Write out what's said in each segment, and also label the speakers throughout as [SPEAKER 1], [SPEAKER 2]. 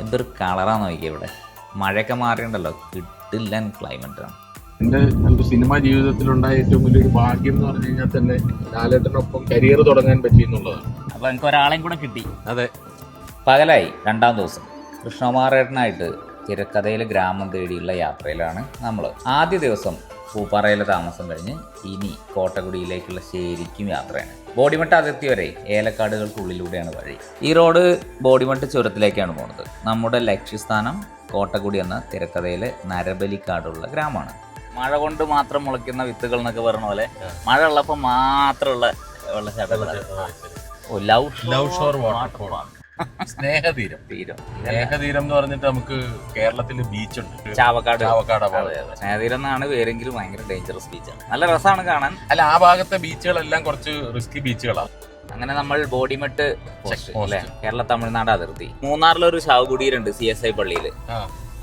[SPEAKER 1] എന്തൊരു കളറാന്ന് നോക്കിയാൽ ഇവിടെ. മഴയൊക്കെ മാറിയുണ്ടല്ലോ കിട്ടില്ല ക്ലൈമറ്റ് ആണ്.
[SPEAKER 2] എന്റെ നമുക്ക് സിനിമാ ജീവിതത്തിലുണ്ടായ ഏറ്റവും വലിയൊരു ഭാഗ്യം എന്ന് പറഞ്ഞു കഴിഞ്ഞാൽ തന്നെ ലാലേട്ടനൊപ്പം കരിയർ തുടങ്ങാൻ പറ്റി എന്നുള്ളതാണ്.
[SPEAKER 1] അപ്പൊ എനിക്ക് ഒരാളെയും കൂടെ കിട്ടി.
[SPEAKER 2] അതെ.
[SPEAKER 1] പകലായി രണ്ടാം ദിവസം. കൃഷ്ണകുമാരേട്ടനായിട്ട് തിരക്കഥയിലെ ഗ്രാമം തേടിയുള്ള യാത്രയിലാണ് നമ്മൾ ആദ്യ ദിവസം പൂപ്പാറയിലെ താമസം കഴിഞ്ഞ് ഇനി കോട്ടകുടിയിലേക്കുള്ള ശരിക്കും യാത്രയാണ്. ബോഡിമട്ട് അതിർത്തി വരെ ഏലക്കാടുകൾക്കുള്ളിലൂടെയാണ് വഴി. ഈ റോഡ് ബോഡിമട്ട് ചുരത്തിലേക്കാണ് പോകുന്നത് നമ്മുടെ ലക്ഷ്യസ്ഥാനം കോട്ടകുടി എന്ന തിരക്കഥയിലെ നരബലിക്കാടുള്ള ഗ്രാമമാണ്. മഴ കൊണ്ട് മാത്രം മുളയ്ക്കുന്ന വിത്തുകൾ എന്നൊക്കെ പറഞ്ഞ പോലെ മഴ ഉള്ളപ്പോൾ മാത്രമുള്ള വെള്ളച്ചാട്ടം ഓ ലവ്
[SPEAKER 2] ഷോർ waterfall. സ്നേഹതീരം.
[SPEAKER 1] തീരം
[SPEAKER 2] സ്നേഹതീരം എന്ന് പറഞ്ഞിട്ട് നമുക്ക് കേരളത്തിൽ ബീച്ച് ഉണ്ട്
[SPEAKER 1] ചാവക്കാട്
[SPEAKER 2] ചാവക്കാട്
[SPEAKER 1] സ്നേഹതീരം എന്നാണ് പേരെങ്കിലും ഭയങ്കര ഡേഞ്ചറസ് ബീച്ചാണ് നല്ല രസമാണ് കാണാൻ.
[SPEAKER 2] അല്ല ആ ഭാഗത്തെ ബീച്ചുകളെല്ലാം കുറച്ച് റിസ്കി ബീച്ചുകളാണ്
[SPEAKER 1] അങ്ങനെ നമ്മൾ ബോഡിമെട്ട്. അല്ലെ? കേരള തമിഴ്നാട് അതിർത്തി. മൂന്നാറിലൊരു ഉണ്ട് സി എസ് ഐ പള്ളിയിൽ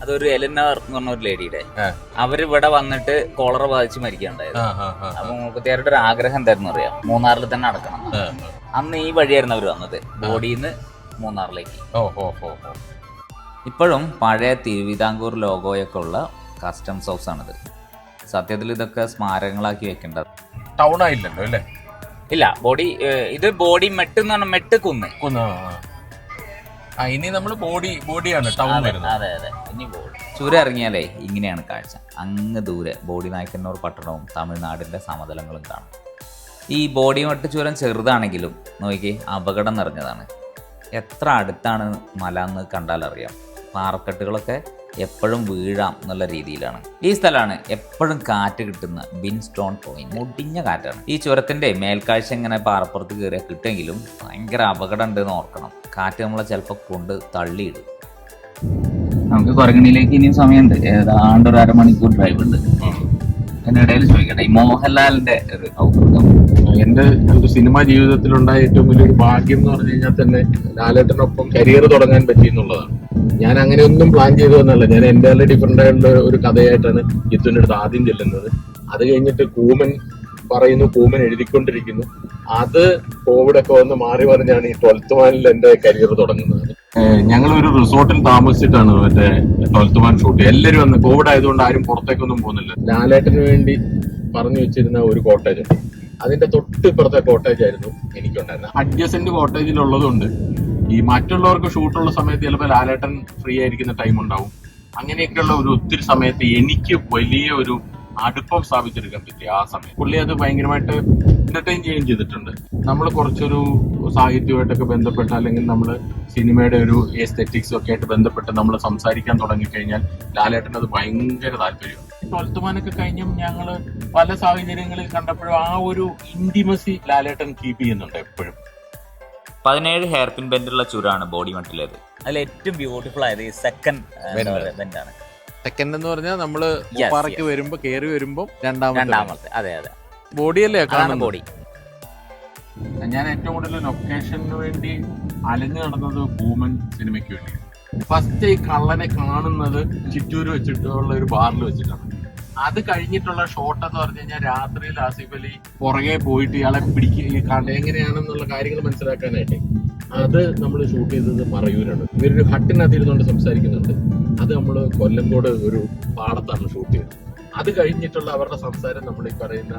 [SPEAKER 1] അതൊരു എലിനർ എന്ന് പറഞ്ഞ ഒരു ലേഡിയുടെ ഇവിടെ വന്നിട്ട് കോളറ ബാധിച്ച് മരിക്കുകയുണ്ടായത്. അപ്പൊ മുപ്പത്തിയാരുടെ ഒരു ആഗ്രഹം എന്തായിരുന്നു അറിയാം മൂന്നാറിൽ തന്നെ അടക്കണം അന്ന് ഈ വഴിയായിരുന്നു അവർ വന്നത്. ബോഡിന്ന് മൂന്നാറിലേക്ക്.
[SPEAKER 2] ഓ ഓ ഓ
[SPEAKER 1] ഇപ്പോഴും പഴയ തിരുവിതാംകൂർ ലോഗോയൊക്കെ ഉള്ള കസ്റ്റംസ് ഹൗസ് ആണിത്. സത്യത്തിൽ ഇതൊക്കെ സ്മാരകങ്ങളാക്കി വെക്കേണ്ടത്.
[SPEAKER 2] ടൗൺ ആയില്ലല്ലോ അല്ലേ?
[SPEAKER 1] ഇല്ല ബോഡി ഇത് ബോഡി മെട്ട് എന്ന് പറഞ്ഞാൽ മെട്ട് കുന്ന്.
[SPEAKER 2] കുന്ന് ആ, ഇനി നമ്മൾ ബോഡി ബോഡിയാണ് ടൗൺ വരുന്നത്.
[SPEAKER 1] അതെ അതെ. ഇനി ബോഡി ചുരം ഇറങ്ങിയാലേ ഇങ്ങനെയാണ് കാഴ്ച. അങ്ങ് ദൂരെ ബോഡി നായ്ക്കന്നൂർ പട്ടണവും തമിഴ്നാടിന്റെ സമതലങ്ങളും കാണും. ഈ ബോഡി മട്ട് ചുരം ചെറുതാണെങ്കിലും നോക്കി അപകടം നിറഞ്ഞതാണ്. എത്ര അടുത്താണ് മല എന്ന് കണ്ടാൽ അറിയാം. പാറക്കെട്ടുകളൊക്കെ എപ്പോഴും വീഴാം എന്നുള്ള രീതിയിലാണ്. ഈ സ്ഥലമാണ് എപ്പോഴും കാറ്റ് കിട്ടുന്ന ബിൻ സ്റ്റോൺ പോയിന്റ്. മുടിഞ്ഞ കാറ്റാണ്. ഈ ചുരത്തിന്റെ മേൽക്കാഴ്ച ഇങ്ങനെ പാറപ്പുറത്ത് കയറിയാൽ കിട്ടുമെങ്കിലും ഭയങ്കര അപകടം ഉണ്ടെന്ന് ഓർക്കണം. കാറ്റ് നമ്മളെ ചിലപ്പോൾ കൊണ്ട് തള്ളിയിടും. നമുക്ക് കൊരങ്ങണിയിലേക്ക് ഇനിയും സമയമുണ്ട്. ഏതാണ്ട് ഒരു അരമണിക്കൂർ ഡ്രൈവ് ഉണ്ട്. അതിനിടയിൽ ചോദിക്കട്ടെ. ഈ മോഹൻലാലിന്റെ ഒരു ഔഷധം
[SPEAKER 2] എന്റെ ഒരു സിനിമാ ജീവിതത്തിലുണ്ടായ ഏറ്റവും വലിയൊരു ഭാഗ്യം എന്ന് പറഞ്ഞു കഴിഞ്ഞാൽ തന്നെ ലാലേട്ടനൊപ്പം കരിയർ തുടങ്ങാൻ പറ്റി എന്നുള്ളതാണ്. ഞാൻ അങ്ങനെ ഒന്നും പ്ലാൻ ചെയ്തതെന്നല്ല ഞാൻ എന്റെ ഡിഫറെന്റ് ആയിട്ടുള്ള ഒരു കഥയായിട്ടാണ് ജിത്തുവിന്റെ അടുത്ത് ആദ്യം ചെല്ലുന്നത്. അത് കഴിഞ്ഞിട്ട് കൂമൻ പറയുന്നു കൂമൻ എഴുതിക്കൊണ്ടിരിക്കുന്നു. അത് കോവിഡ് ഒക്കെ വന്ന് മാറി പറഞ്ഞാണ് ഈ ട്വൽത്ത് മാനിൽ എന്റെ കരിയർ തുടങ്ങുന്നത്. ഞങ്ങൾ ഒരു റിസോർട്ടിൽ താമസിച്ചിട്ടാണ് മറ്റേ ട്വൽത്ത് മാൻ ഷൂട്ട് എല്ലാവരും വന്ന് കോവിഡ് ആയതുകൊണ്ട് ആരും പുറത്തേക്കൊന്നും പോകുന്നില്ല. ലാലേട്ടന് വേണ്ടി പറഞ്ഞു വെച്ചിരുന്ന ഒരു കോട്ടേജ് അതിന്റെ തൊട്ട് ഇപ്പുറത്തെ കോട്ടേജ് ആയിരുന്നു എനിക്കുണ്ടായിരുന്നത്. അഡ്ജസന്റ് കോട്ടേജിലുള്ളതുകൊണ്ട് ഈ മറ്റുള്ളവർക്ക് ഷൂട്ടുള്ള സമയത്ത് ചിലപ്പോൾ ലാലേട്ടൻ ഫ്രീ ആയിരിക്കുന്ന ടൈം ഉണ്ടാവും. അങ്ങനെയൊക്കെയുള്ള ഒരു ഒത്തിരി സമയത്ത് എനിക്ക് വലിയ ഒരു അടുപ്പം സ്ഥാപിച്ചെടുക്കാൻ പറ്റി ആ സമയം. പുള്ളി അത് ഭയങ്കരമായിട്ട് എന്റർടൈൻ ചെയ്യുകയും ചെയ്തിട്ടുണ്ട്. നമ്മൾ കുറച്ചൊരു സാഹിത്യമായിട്ടൊക്കെ ബന്ധപ്പെട്ട് അല്ലെങ്കിൽ നമ്മൾ സിനിമയുടെ ഒരു എസ്തെറ്റിക്സും ഒക്കെ ആയിട്ട് ബന്ധപ്പെട്ട് നമ്മൾ സംസാരിക്കാൻ തുടങ്ങിക്കഴിഞ്ഞാൽ ലാലേട്ടൻ അത് ഭയങ്കര താല്പര്യമാണ്. ട്വൽത്തുമാനൊക്കെ കഴിഞ്ഞും ഞങ്ങൾ പല സാഹചര്യങ്ങളിൽ കണ്ടപ്പോഴും ആ ഒരു ഇന്റിമസി ലാലേട്ടൻ കീപ്പ് ചെയ്യുന്നുണ്ട് എപ്പോഴും.
[SPEAKER 1] പതിനേഴ് ഹെയർ പിൻ ബെൻഡുള്ള ചുരാണ് ബോഡി മട്ടിലേത് അതിൽ ഏറ്റവും ബ്യൂട്ടിഫുൾ ആയത് ഈ സെക്കൻഡ് ബെൻഡാണ്
[SPEAKER 2] സെക്കൻഡ് എന്ന് പറഞ്ഞാൽ
[SPEAKER 1] നമ്മൾ
[SPEAKER 2] പാറയ്ക്ക് വരുമ്പോ കേറി വരുമ്പോ രണ്ടാമത്തെ
[SPEAKER 1] രണ്ടാമത്തെ അതെ അതെ.
[SPEAKER 2] ബോഡിയല്ലേ
[SPEAKER 1] കാണാൻ ബോഡി.
[SPEAKER 2] ഞാൻ ഏറ്റവും കൂടുതൽ ലൊക്കേഷന് വേണ്ടി അലഞ്ഞു നടന്നത് ഭൂമൻ സിനിമയ്ക്ക് വേണ്ടി ഫസ്റ്റ് ഈ കള്ളനെ കാണുന്നത് ചിറ്റൂര് വെച്ചിട്ടുള്ള ഒരു ബാറിൽ വെച്ചിട്ടാണ്. അത് കഴിഞ്ഞിട്ടുള്ള ഷോട്ട് എന്ന് പറഞ്ഞു കഴിഞ്ഞാൽ രാത്രിയിൽ ആസിഫ് അലി പുറകെ പോയിട്ട് ഇയാളെ പിടിക്കുക എങ്ങനെയാണെന്നുള്ള കാര്യങ്ങൾ മനസ്സിലാക്കാനായിട്ട്. അത് നമ്മൾ ഷൂട്ട് ചെയ്തത് മറയൂരാണ്. ഇവരൊരു ഹട്ടിനകത്തിരുന്നുകൊണ്ട് സംസാരിക്കുന്നുണ്ട്. അത് നമ്മൾ കൊല്ലംകോട് ഒരു പാടത്താണ് ഷൂട്ട് ചെയ്തത്. അത് കഴിഞ്ഞിട്ടുള്ള അവരുടെ സംസാരം നമ്മൾ ഈ പറയുന്ന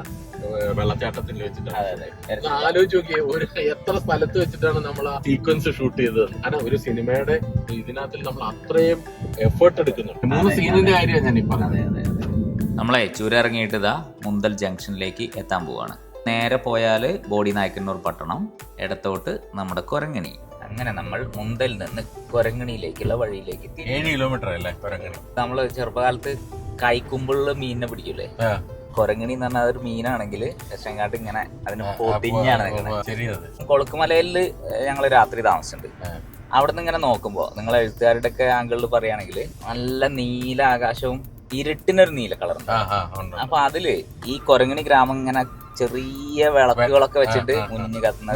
[SPEAKER 2] വെള്ളച്ചാട്ടത്തിൽ വെച്ചിട്ടാണ് ആലോചിച്ച് നോക്കിയേ ഒരു എത്ര സ്ഥലത്ത് വെച്ചിട്ടാണ് നമ്മൾ ആ സീക്വൻസ് ഷൂട്ട് ചെയ്തത്? കാരണം ഒരു സിനിമയുടെ ഇതിനകത്തിൽ നമ്മൾ അത്രയും എഫേർട്ട് എടുക്കുന്നുണ്ട്. മൂന്ന് സീനിന്റെ കാര്യമാണ് ഞാൻ പറഞ്ഞത്.
[SPEAKER 1] നമ്മളെ ചുരം ഇറങ്ങിയിട്ട് ഇതാ മുന്തൽ ജംഗ്ഷനിലേക്ക് എത്താൻ പോവാണ്. നേരെ പോയാൽ ബോഡി നായ്ക്കന്നൂർ പട്ടണം ഇടത്തോട്ട് നമ്മുടെ കൊരങ്ങണി. അങ്ങനെ നമ്മൾ മുന്തൽ നിന്ന് കൊരങ്ങണിയിലേക്കുള്ള വഴിയിലേക്ക് തിരി
[SPEAKER 2] ഏഴ് കിലോമീറ്റർ അല്ലേ കൊരങ്ങണി?
[SPEAKER 1] നമ്മൾ ചെറുപ്പകാലത്ത് കൈക്കുമ്പിളിൽ മീനിനെ പിടിക്കൂലേ? കൊരങ്ങണി എന്ന് പറഞ്ഞാൽ അതൊരു മീനാണെങ്കിൽ രക്ഷങ്ങാട്ട് ഇങ്ങനെ അതിന് പൊതിഞ്ഞാണ് നിൽക്കുന്നത്
[SPEAKER 2] ശരിയത്
[SPEAKER 1] കൊളുക്കുമലയിൽ ഞങ്ങൾ രാത്രി താമസിച്ചിട്ടുണ്ട്. നിന്ന് ഇങ്ങനെ നോക്കുമ്പോൾ നിങ്ങൾ എഴുത്തുകാരുടെ ഒക്കെ ആംഗിളിൽ പറയുകയാണെങ്കിൽ നല്ല നീല ആകാശവും ഇരുട്ടിനൊരു നീല കളറുണ്ട്.
[SPEAKER 2] ആ ആ ഉണ്ട്.
[SPEAKER 1] അപ്പൊ അതിൽ ഈ കൊരങ്ങണി ഗ്രാമം ഇങ്ങനെ ചെറിയ വിളക്കുകളൊക്കെ വെച്ചിട്ട് മുന്നിൽ. കത്തുന്ന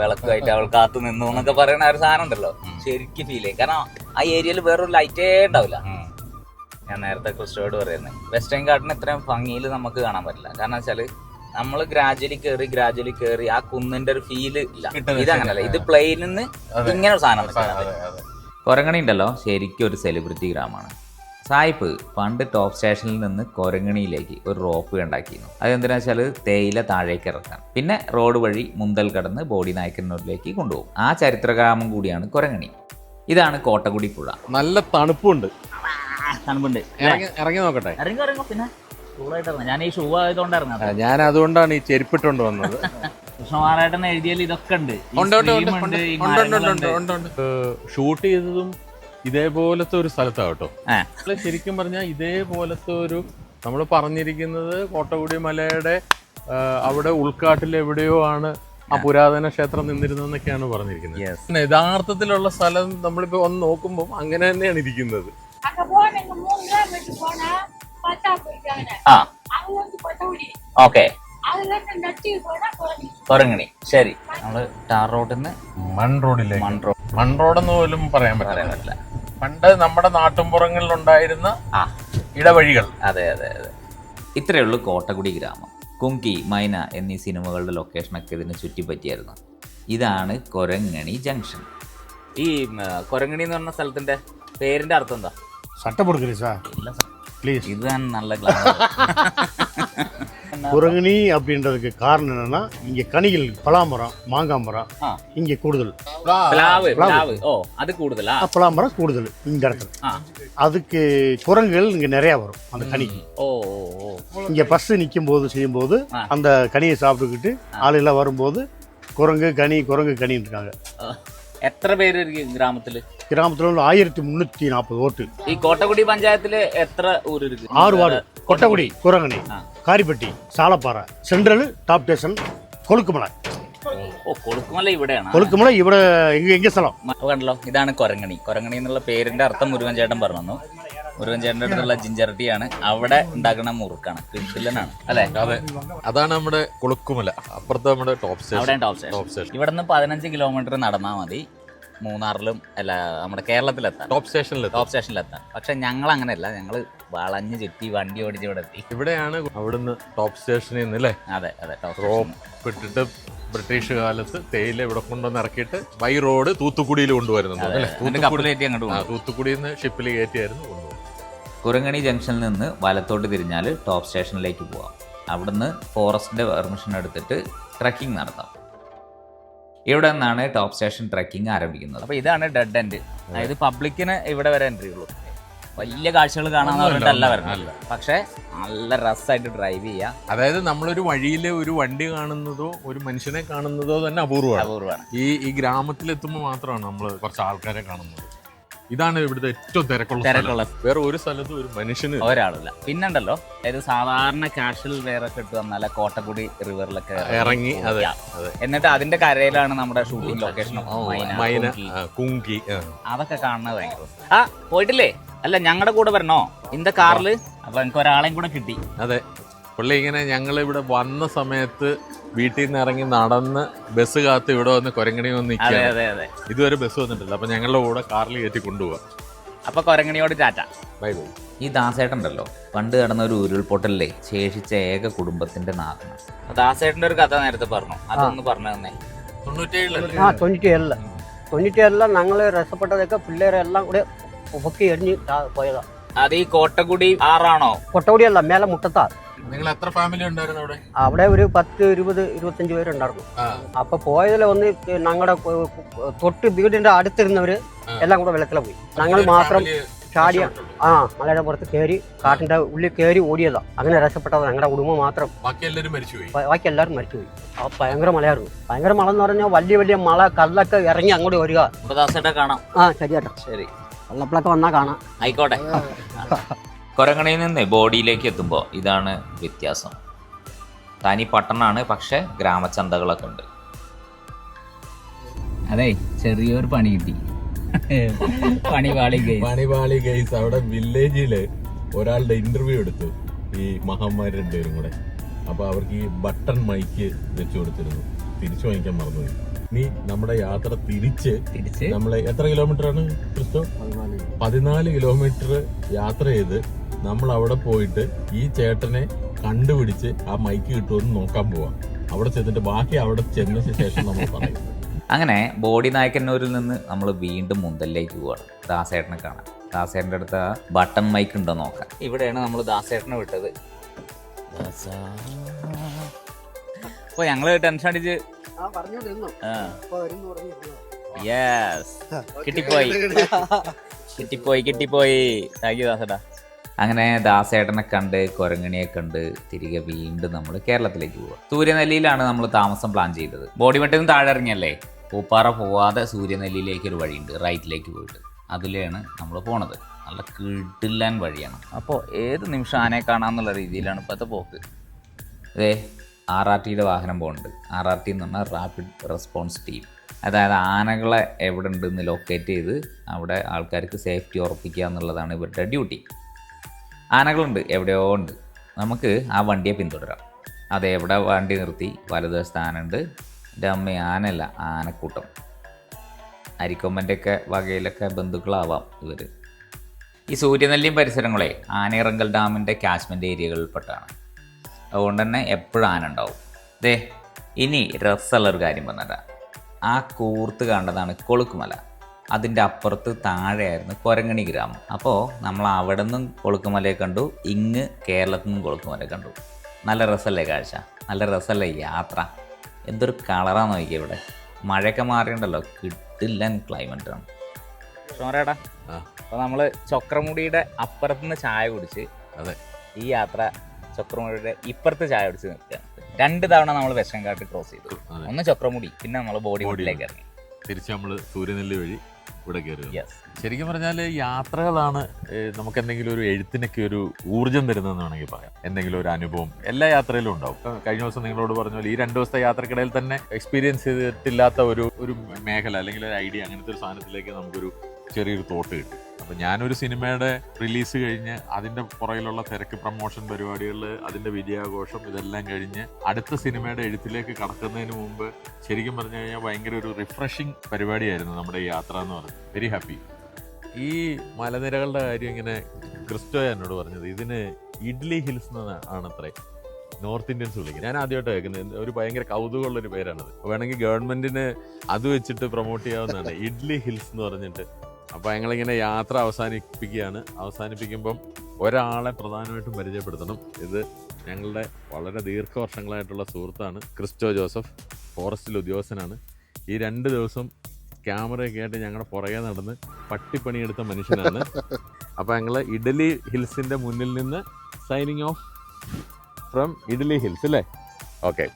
[SPEAKER 1] വിളക്കുമായിട്ട് അവൾ കാത്തു നിന്നു എന്നൊക്കെ പറയുന്ന ഒരു സാധനം ഉണ്ടല്ലോ. ശരിക്കും ഫീൽ ചെയ്യും. കാരണം ആ ഏരിയയിൽ വേറൊരു ലൈറ്റേ ഉണ്ടാവില്ല. ഞാൻ നേരത്തെ ക്രിസ്റ്റോയോട് പറയുന്നത് വെസ്റ്റേൺ ഗാർഡൻ ഇത്രയും ഭംഗിയിൽ നമുക്ക് കാണാൻ പറ്റില്ല. കാരണം വെച്ചാൽ നമ്മൾ ഗ്രാജുവലി കയറി ഗ്രാജുവലി കയറി ആ കുന്നിന്റെ ഒരു ഫീൽ ഇല്ല. ഇതങ്ങനല്ല ഇത് പ്ലെയിനിൽ നിന്ന് ഇങ്ങനെ ഒരു സാധനം. കൊരങ്ങണി ഉണ്ടല്ലോ. ശരിക്കും ഒരു സെലിബ്രിറ്റി ഗ്രാമമാണ്. സായിപ്പ് പണ്ട് ടോപ്പ് സ്റ്റേഷനിൽ നിന്ന് കൊരങ്ങണിയിലേക്ക് ഒരു റോപ്പ് ഉണ്ടാക്കിയിരുന്നു അതെന്തിനാ വെച്ചാൽ തേയില താഴേക്ക് ഇറക്കാൻ. പിന്നെ റോഡ് വഴി മുന്തൽ കടന്ന് ബോഡി നായ്ക്കന്നൂരിലേക്ക് കൊണ്ടുപോകും. ആ ചരിത്രഗ്രാമം കൂടിയാണ് കൊരങ്ങണി. ഇതാണ് കോട്ടകുടി പുഴ.
[SPEAKER 2] നല്ല തണുപ്പുണ്ട്.
[SPEAKER 1] തണുപ്പുണ്ട്.
[SPEAKER 2] ഇറങ്ങി നോക്കട്ടെ.
[SPEAKER 1] ഇറങ്ങി ഇറങ്ങും. പിന്നെ ഞാൻ ഈ ഷൂ ആയതുകൊണ്ട് ഇറങ്ങാം
[SPEAKER 2] ഞാൻ അതുകൊണ്ടാണ് ഈ ചെരുപ്പിട്ടുകൊണ്ട് വന്നത്.
[SPEAKER 1] കൃഷ്ണമാരായിട്ടൻ എഴുതിയാൽ ഇതൊക്കെ ഉണ്ട്.
[SPEAKER 2] ഉണ്ട് ഉണ്ട് ഉണ്ട് ഉണ്ട്
[SPEAKER 1] ഈ
[SPEAKER 2] ഉണ്ട് ഉണ്ട്
[SPEAKER 1] മരങ്ങളുണ്ട്.
[SPEAKER 2] ഉണ്ട് ഉണ്ട്. ഷൂട്ട് ചെയ്തതും ഇതേപോലത്തെ ഒരു സ്ഥലത്താണ് കേട്ടോ നമ്മൾ ശരിക്കും പറഞ്ഞാൽ ഇതേപോലത്തെ ഒരു നമ്മൾ പറഞ്ഞിരിക്കുന്നത് കോട്ടകുടി മലയുടെ അവിടെ ഉൾക്കാട്ടിൽ എവിടെയോ ആണ് ആ പുരാതന ക്ഷേത്രം നിന്നിരുന്നതെന്നൊക്കെയാണ് പറഞ്ഞിരിക്കുന്നത്. പിന്നെ യഥാർത്ഥത്തിലുള്ള സ്ഥലം നമ്മളിപ്പോ ഒന്ന് നോക്കുമ്പോൾ അങ്ങനെ തന്നെയാണ് ഇരിക്കുന്നത്.
[SPEAKER 1] ശരി. നമ്മൾ ടാർ റോഡിൽ നിന്ന്
[SPEAKER 2] മൺ റോഡിലേക്ക്.
[SPEAKER 1] മൺ റോഡ്
[SPEAKER 2] മൺ റോഡെന്ന് പോലും പറയാൻ പറ്റില്ല. പണ്ട് നമ്മുടെ നാട്ടുംപുറങ്ങളിൽ ഉണ്ടായിരുന്ന ഇടവഴികൾ.
[SPEAKER 1] അതെ അതെ അതെ. ഇത്രയേ ഉള്ളൂ കോട്ടക്കുടി ഗ്രാമം. കുങ്കി മൈന എന്നീ സിനിമകളുടെ ലൊക്കേഷനൊക്കെ ഇതിന് ചുറ്റിപ്പറ്റിയായിരുന്നു. ഇതാണ് കൊരങ്ങണി ജംഗ്ഷൻ ഈ കൊരങ്ങണി എന്ന് പറഞ്ഞ സ്ഥലത്തിന്റെ പേരിന്റെ അർത്ഥം എന്താ?
[SPEAKER 3] സട്ടപ്പെടുക്കരുത് സാർ.
[SPEAKER 1] ഇല്ല സാർ
[SPEAKER 3] പ്ലീസ്
[SPEAKER 1] ഇതാണ് നല്ല ക്ലാസ്
[SPEAKER 3] குரங்குனி அப்படின்றதுக்கு காரணம் என்னன்னா இங்க கனிகள் பலாமரம் மாங்காய் மரம் இங்க கூடுதல்.
[SPEAKER 1] அது
[SPEAKER 3] கூடுதலா? பலாமரம் கூடுதல் இந்த இடத்துல. அதுக்கு குரங்குகள் இங்க நிறைய வரும் அந்த கனிக்கு இங்க பஸ் நிற்கும் போது செய்யும் போது அந்த கனியை சாப்பிட்டுக்கிட்டு ஆளெல்லாம் வரும்போது குரங்கு கனி குரங்கு கனின்னு இருக்காங்க
[SPEAKER 1] എത്ര പേര് ഗ്രാമത്തിൽ?
[SPEAKER 3] கிராமத்தில் ആയിരത്തി മുന്നൂറ്റി നാപ്പത് വോട്ട്.
[SPEAKER 1] ഈ കോട്ടക്കുടി പഞ്ചായത്തിൽ എത്ര ഊര് ആറ്
[SPEAKER 3] ஆறு Kottakudi Kurangani Kurangani Karippatti central central Top Station Kolukkumalai
[SPEAKER 1] ഓ കൊളുക്കുമല ഇവിടെയാണ്.
[SPEAKER 3] கொழுக்குமலை இவட எங்க எங்க
[SPEAKER 1] കണ്ടല്ലോ ഇതാണ് കൊരങ്ങണി. കൊരങ്ങണി എന്നുള്ള പേരിന്റെ അർത്ഥം മുരുകൻ ചേട്ടൻ പറഞ്ഞു മുരുകൻ ചേട്ടന്റെ അടുത്തുള്ള ജിഞ്ചർ ടീ ആണ് അവിടെ ഉണ്ടാക്കുന്ന മുറുക്കാണ്. കിഡിലനാണ് അല്ലെ?
[SPEAKER 2] അതെ. അതാണ് നമ്മുടെ കുളുക്കുമല. അപ്പുറത്ത് നമ്മുടെ ടോപ്പ്
[SPEAKER 1] അവിടെ
[SPEAKER 2] Station
[SPEAKER 1] Top Station
[SPEAKER 2] Top Station
[SPEAKER 1] ഇവിടെ നിന്ന് പതിനഞ്ച് കിലോമീറ്റർ നടന്നാൽ മതി. മൂന്നാറിലും അല്ല നമ്മുടെ കേരളത്തിലെത്താം
[SPEAKER 2] ടോപ്പ് സ്റ്റേഷനിൽ
[SPEAKER 1] ടോപ്പ് സ്റ്റേഷനിലെത്താം പക്ഷെ ഞങ്ങൾ അങ്ങനെയല്ല ഞങ്ങൾ വളഞ്ഞ് ചുറ്റി വണ്ടി ഓടിച്ച് ഇവിടെ എത്തി.
[SPEAKER 2] ഇവിടെയാണ് അവിടുന്ന് ടോപ്പ് സ്റ്റേഷനിൽ നിന്ന് അല്ലേ
[SPEAKER 1] അതെ അതെ ടോപ്പ്
[SPEAKER 2] റോപ്പ് ഇട്ടിട്ട് ബ്രിട്ടീഷ് കാലത്ത് തേയില ഇവിടെ കൊണ്ടുവന്ന് ഇറക്കിയിട്ട് ബൈ റോഡ് തൂത്തുക്കുടിയിൽ കൊണ്ടുവരുന്നത് അല്ലേ?
[SPEAKER 1] എന്നിട്ട് അങ്ങോട്ട്
[SPEAKER 2] ആ,
[SPEAKER 1] പോകും
[SPEAKER 2] തൂത്തുക്കുടിയിൽ നിന്ന് ഷിപ്പിൽ കയറ്റിയായിരുന്നു
[SPEAKER 1] കുരങ്ങണി ജംഗ്ഷനിൽ നിന്ന് വലത്തോട്ട് തിരിഞ്ഞാൽ ടോപ്പ് സ്റ്റേഷനിലേക്ക് പോവാം. അവിടുന്ന് ഫോറസ്റ്റിന്റെ പെർമിഷൻ എടുത്തിട്ട് ട്രക്കിംഗ് നടത്താം. ഇവിടെ നിന്നാണ് ടോപ്പ് സ്റ്റേഷൻ ട്രക്കിംഗ് ആരംഭിക്കുന്നത്. അപ്പോൾ ഇതാണ് ഡെഡ് എൻഡ് അതായത് പബ്ലിക്കിന് ഇവിടെ വരെ എൻട്രി ഉള്ളൂ. വലിയ കാഴ്ചകൾ കാണാന്ന് പറഞ്ഞിട്ടല്ല വരുന്നത്. പക്ഷേ നല്ല രസമായിട്ട് ഡ്രൈവ് ചെയ്യാം.
[SPEAKER 2] അതായത് നമ്മളൊരു വഴിയിൽ ഒരു വണ്ടി കാണുന്നതോ ഒരു മനുഷ്യനെ കാണുന്നതോ തന്നെ അപൂർവമാണ്.
[SPEAKER 1] അപൂർവമാണ്.
[SPEAKER 2] ഈ ഈ ഗ്രാമത്തിലെത്തുമ്പോൾ മാത്രമാണ് നമ്മൾ കുറച്ച് ആൾക്കാരെ കാണുന്നത്. ഇതാണ് ഇവിടുത്തെ ഏറ്റവും തിരക്കുള്ള സ്ഥലം.
[SPEAKER 1] തിരക്കുള്ള
[SPEAKER 2] വേറെ ഒരു സ്ഥലത്തും ഒരു മനുഷ്യന്
[SPEAKER 1] ഒരാളില്ല. പിന്നുണ്ടല്ലോ അതായത് സാധാരണ കാഷിൽ വേറെ ഇട്ട് വന്നാൽ കോട്ടക്കുടി റിവറിലൊക്കെ
[SPEAKER 2] ഇറങ്ങി അതെ അതെ.
[SPEAKER 1] എന്നിട്ട് അതിന്റെ കരയിലാണ് നമ്മുടെ ഷൂട്ടിംഗ് ലൊക്കേഷൻ
[SPEAKER 2] ഓ, മൈന ആ, കുങ്കി. ആ.
[SPEAKER 1] അതൊക്കെ കാണുന്നത് ഭയങ്കര രസം. ആ പോയിട്ടില്ലേ? അല്ല ഞങ്ങളുടെ കൂടെ വരണോ? ഇന്ത കാറിൽ? അപ്പൊ എനിക്ക് ഒരാളെയും കൂടെ കിട്ടി.
[SPEAKER 2] അതെ. പുള്ളി ഇങ്ങനെ ഞങ്ങൾ ഇവിടെ വന്ന സമയത്ത് വീട്ടിൽ നിന്ന് ഇറങ്ങി നടന്ന് ബസ് കാത്ത് ഇവിടെ വന്ന് കൊരങ്ങണി വന്ന്
[SPEAKER 1] അതെ
[SPEAKER 2] നിൽക്കുക
[SPEAKER 1] അതെ അതെ.
[SPEAKER 2] ഇതുവരെ ബസ് വന്നിട്ടില്ല. അപ്പൊ ഞങ്ങളുടെ കൂടെ കാറിൽ കയറ്റി കൊണ്ടുപോവാ.
[SPEAKER 1] അപ്പൊ കൊരങ്ങണിയോട് ടാറ്റ.
[SPEAKER 2] Bye bye.
[SPEAKER 1] ഈ ദാസേട്ടുണ്ടല്ലോ പണ്ട് കിടന്ന ഒരു ഉരുൾപൊട്ടലിലെ ശേഷിച്ച ഏക കുടുംബത്തിന്റെ നാഥനാണ് ദാസേട്ടന്റെ ഒരു കഥ നേരത്തെ പറഞ്ഞു. അതൊന്ന് പറഞ്ഞു തന്നെ
[SPEAKER 2] തൊണ്ണൂറ്റേഴിലല്ലേ
[SPEAKER 4] ആ തൊണ്ണൂറ്റി ഏഴിൽ തൊണ്ണൂറ്റി ഏഴിൽ ഞങ്ങൾ രക്ഷപ്പെട്ടതൊക്കെ പിള്ളേരെല്ലാം കൂടെ പൊക്കി എറിഞ്ഞ് പോയതാണ് പോയതാ.
[SPEAKER 1] അത് ഈ കോട്ടക്കുടി ആറാണോ?
[SPEAKER 4] കൊട്ടകുടിയല്ല മേലെ മുട്ടത്താർ.
[SPEAKER 2] നിങ്ങൾ എത്ര ഫാമിലി ഉണ്ടായിരുന്നു അവിടെ?
[SPEAKER 4] അവിടെ ഒരു പത്ത് ഇരുപത് ഇരുപത്തഞ്ച് പേരുണ്ടായിരുന്നു
[SPEAKER 2] ആ.
[SPEAKER 4] അപ്പൊ പോയതിൽ ഒന്ന് ഞങ്ങളുടെ തൊട്ട് വീടിന്റെ അടുത്തിരുന്നവര് എല്ലാം കൂടെ വെള്ളത്തിലെ പോയി. ഞങ്ങൾ മാത്രം ചാടിയ. ആ മലയുടെ പുറത്ത് കയറി കാട്ടിന്റെ ഉള്ളിൽ കയറി ഓടിയതാ. അങ്ങനെ രക്ഷപ്പെട്ടതാ ഞങ്ങളുടെ കുടുംബം മാത്രം.
[SPEAKER 2] ബാക്കി എല്ലാവരും മരിച്ചുപോയി
[SPEAKER 4] ബ- ബാക്കി എല്ലാവരും മരിച്ചുപോയി ആ ഭയങ്കര മലയായിരുന്നു. ഭയങ്കര മല എന്ന് പറഞ്ഞാൽ വലിയ വലിയ മല കല്ലൊക്കെ ഇറങ്ങി അങ്ങോട്ട് വരിക.
[SPEAKER 1] കാണാം.
[SPEAKER 4] ആ ശരിയാട്ടോ.
[SPEAKER 1] ശരി.
[SPEAKER 4] വെള്ളപ്പിളൊക്കെ വന്നാൽ കാണാം.
[SPEAKER 1] ആയിക്കോട്ടെ. കൊരങ്ങണയിൽ നിന്ന് ബോഡിയിലേക്ക് എത്തുമ്പോൾ ഇതാണ് വ്യത്യാസം. തനി പട്ടണമാണ് പക്ഷെ ഗ്രാമചന്തകളൊക്കെ ഉണ്ട്. അതെ ചെറിയൊരു പണി കിട്ടി. പണി പാളി
[SPEAKER 2] പണിപാളി ഗൈസ് അവിടെ വില്ലേജിൽ ഒരാളുടെ ഇന്റർവ്യൂ എടുത്തു. ഈ മഹാമാരി രണ്ടുപേരും കൂടെ. അപ്പൊ അവർക്ക് ഈ ബട്ടൺ മൈക്ക് വെച്ചു കൊടുത്തിരുന്നു. തിരിച്ചു വാങ്ങിക്കാൻ മറന്നുപോയി. നീ നമ്മുടെ യാത്ര തിരിച്ച്
[SPEAKER 1] തിരിച്ച്?
[SPEAKER 2] നമ്മൾ എത്ര കിലോമീറ്റർ ആണ് ക്രിസ്റ്റോ? പതിനാല്. കിലോമീറ്റർ യാത്ര ചെയ്ത് നമ്മൾ അവിടെ പോയിട്ട് ഈ ചേട്ടനെ കണ്ടുപിടിച്ച് ആ മൈക്ക് കിട്ടുമെന്ന് നോക്കാൻ പോവാം. അവിടെ ചെന്നിട്ട് ബാക്കി അവിടെ ചെന്നതിന് ശേഷം നമ്മൾ പറയും.
[SPEAKER 1] അങ്ങനെ ബോഡി നായക്കന്നൂരിൽ നിന്ന് നമ്മൾ വീണ്ടും മുന്തലിലേക്ക് പോവാണ്. ദാസേട്ടനെ കാണാൻ. ദാസേട്ടന്റെ അടുത്ത് ആ ബട്ടൺ മൈക്ക് ഉണ്ടോ നോക്കാം. ഇവിടെയാണ് നമ്മൾ ദാസേട്ടനെ വിട്ടത്. അപ്പോൾ ഞങ്ങൾ ടെൻഷൻ അടിച്ച് യെസ് കിട്ടിപ്പോയി. കിട്ടിപ്പോയി കിട്ടിപ്പോയി. താങ്ക് യു ദാസേട്ടാ. അങ്ങനെ ദാസേട്ടനെ കണ്ട് കൊരങ്ങണിയെ കണ്ട് തിരികെ വീണ്ടും നമ്മൾ കേരളത്തിലേക്ക് പോവുക സൂര്യനെല്ലിയിലാണ് നമ്മൾ താമസം പ്ലാൻ ചെയ്തത്. ബോഡിമെട്ടിൽ നിന്ന് താഴെ ഇറങ്ങിയല്ലേ? പൂപ്പാറ പോവാതെ സൂര്യനെല്ലിയിലേക്ക് ഒരു വഴിയുണ്ട് റൈറ്റിലേക്ക് പോയിട്ട്. അതിലാണ് നമ്മൾ പോണത്. നല്ല കിടില്ലാൻ വഴിയാണ്. അപ്പോൾ ഏത് നിമിഷം ആനയെ കാണാമെന്നുള്ള രീതിയിലാണ് ഇപ്പോഴത്തെ പോക്ക്? ഇതേ ആർ ആർ ടിയുടെ വാഹനം പോകുന്നുണ്ട്. ആർ ആർ ടി എന്ന് പറഞ്ഞാൽ റാപ്പിഡ് റെസ്പോൺസ് ടീം അതായത് ആനകളെ എവിടെ ഉണ്ടെന്ന് ലൊക്കേറ്റ് ചെയ്ത് അവിടെ ആൾക്കാർക്ക് സേഫ്റ്റി ഉറപ്പിക്കുക എന്നുള്ളതാണ് ഇവരുടെ ഡ്യൂട്ടി ആനകളുണ്ട് എവിടെയോ ഉണ്ട്. നമുക്ക് ആ വണ്ടിയെ പിന്തുടരാം. അത് എവിടെ വണ്ടി നിർത്തി വലതുവശത്ത് ആനയുണ്ട്. എന്റെ അമ്മ ആനയല്ല ആനക്കൂട്ടം. അരിക്കൊമ്പന്റെയൊക്കെ വകയിലൊക്കെ ബന്ധുക്കളാവാം ഇവർ ഈ സൂര്യനെല്ലിയും പരിസരങ്ങളെ ആനയിറങ്കൽ ഡാമിന്റെ കാശ്മീർ ഏരിയകളിൽപ്പെട്ടാണ് അതുകൊണ്ട് തന്നെ എപ്പോഴും ആന ഉണ്ടാവും. ദേ ഇനി രസമുള്ള ഒരു കാര്യം പറഞ്ഞുതരാം ആ കൂർത്ത് കണ്ടതാണ് കൊളുക്കുമല. അതിന്റെ അപ്പുറത്ത് താഴെയായിരുന്നു കൊരങ്ങണി ഗ്രാമം. അപ്പോൾ നമ്മൾ അവിടെ നിന്നും കൊളുക്കുമലയെ കണ്ടു ഇങ്ങ് കേരളത്തിൽ നിന്നും കൊളുക്കുമലയെ കണ്ടു. നല്ല രസമല്ലേ കാഴ്ച? നല്ല രസമല്ലേ യാത്ര? എന്തൊരു കളറാണ് നോക്കിയ ഇവിടെ. മഴയൊക്കെ മാറിയുണ്ടല്ലോ കിട്ടില്ല ക്ലൈമറ്റാണ് ഷോറേടാ
[SPEAKER 2] ആ.
[SPEAKER 1] അപ്പോൾ നമ്മൾ ചക്രമുടിയുടെ അപ്പുറത്തുനിന്ന് ചായ കുടിച്ച്
[SPEAKER 2] അതെ.
[SPEAKER 1] ഈ യാത്ര ചക്രമുടിയുടെ ഇപ്പുറത്ത് ചായ അടിച്ച് നിർത്തുക. രണ്ട് തവണ നമ്മൾ വിഷം കാട്ടി ക്രോസ് ചെയ്തു. ഒന്ന് ചക്രമുടി പിന്നെ നമ്മൾ ബോഡി ബോഡിയിലേക്ക് ഇറങ്ങി.
[SPEAKER 2] തിരിച്ച് നമ്മൾ സൂര്യനെല്ലി വഴി ഇവിടെ
[SPEAKER 1] കയറി
[SPEAKER 2] ശരിക്കും പറഞ്ഞാൽ യാത്രകളാണ് നമുക്ക് എന്തെങ്കിലും ഒരു എഴുത്തിനൊക്കെ ഒരു ഊർജം തരുന്നതെന്ന് വേണമെങ്കിൽ പറയാം. എന്തെങ്കിലും ഒരു അനുഭവം. എല്ലാ യാത്രയിലും ഉണ്ടാവും. കഴിഞ്ഞ ദിവസം നിങ്ങളോട് പറഞ്ഞ പോലെ ഈ രണ്ട് ദിവസത്തെ യാത്രക്കിടയിൽ തന്നെ എക്സ്പീരിയൻസ് ചെയ്തിട്ടില്ലാത്ത ഒരു ഒരു മേഖല അല്ലെങ്കിൽ ഒരു ഐഡിയ അങ്ങനത്തെ ഒരു സാധനത്തിലേക്ക് നമുക്കൊരു ചെറിയൊരു തോട്ട് കിട്ടും. അപ്പം ഞാനൊരു സിനിമയുടെ റിലീസ് കഴിഞ്ഞ് അതിന്റെ പുറകിലുള്ള തിരക്ക് പ്രൊമോഷൻ പരിപാടികൾ അതിന്റെ വിജയാഘോഷം ഇതെല്ലാം കഴിഞ്ഞ് അടുത്ത സിനിമയുടെ എഴുത്തിലേക്ക് കടക്കുന്നതിന് മുമ്പ് ശരിക്കും പറഞ്ഞു കഴിഞ്ഞാൽ ഭയങ്കര ഒരു റിഫ്രഷിങ് പരിപാടിയായിരുന്നു നമ്മുടെ ഈ യാത്ര എന്ന് പറയുന്നത്. വെരി ഹാപ്പി ഈ മലനിരകളുടെ കാര്യം ഇങ്ങനെ ക്രിസ്റ്റോ എന്നോട് പറഞ്ഞത് ഇതിന് ഇഡ്ലി ഹിൽസ് എന്ന് ആണത്രേ. നോർത്ത് ഇന്ത്യൻസ് വിളിക്കുന്നത്. ഞാൻ ആദ്യമായിട്ട് കേൾക്കുന്നത്. ഒരു ഭയങ്കര കൗതുകമുള്ള ഒരു പേരാണത് വേണമെങ്കിൽ ഗവൺമെന്റിന് അത് വെച്ചിട്ട് പ്രൊമോട്ട് ചെയ്യാവുന്നതാണ്. ഇഡ്ലി ഹിൽസ് എന്ന് പറഞ്ഞിട്ട് അപ്പോൾ ഞങ്ങളിങ്ങനെ യാത്ര അവസാനിപ്പിക്കുകയാണ്. അവസാനിപ്പിക്കുമ്പം ഒരാളെ പ്രധാനമായിട്ടും പരിചയപ്പെടുത്തണം. ഇത് ഞങ്ങളുടെ വളരെ ദീർഘവർഷങ്ങളായിട്ടുള്ള സുഹൃത്താണ് ക്രിസ്റ്റോ ജോസഫ് ഫോറസ്റ്റിൽ ഉദ്യോഗസ്ഥനാണ്. ഈ രണ്ട് ദിവസം ക്യാമറയൊക്കെ ആയിട്ട് ഞങ്ങളുടെ പുറകെ നടന്ന് പട്ടിപ്പണിയെടുത്ത മനുഷ്യനാണ്. അപ്പോൾ ഞങ്ങൾ ഇഡലി ഹിൽസിന്റെ മുന്നിൽ നിന്ന് signing off from Idli Hills അല്ലേ? ഓക്കെ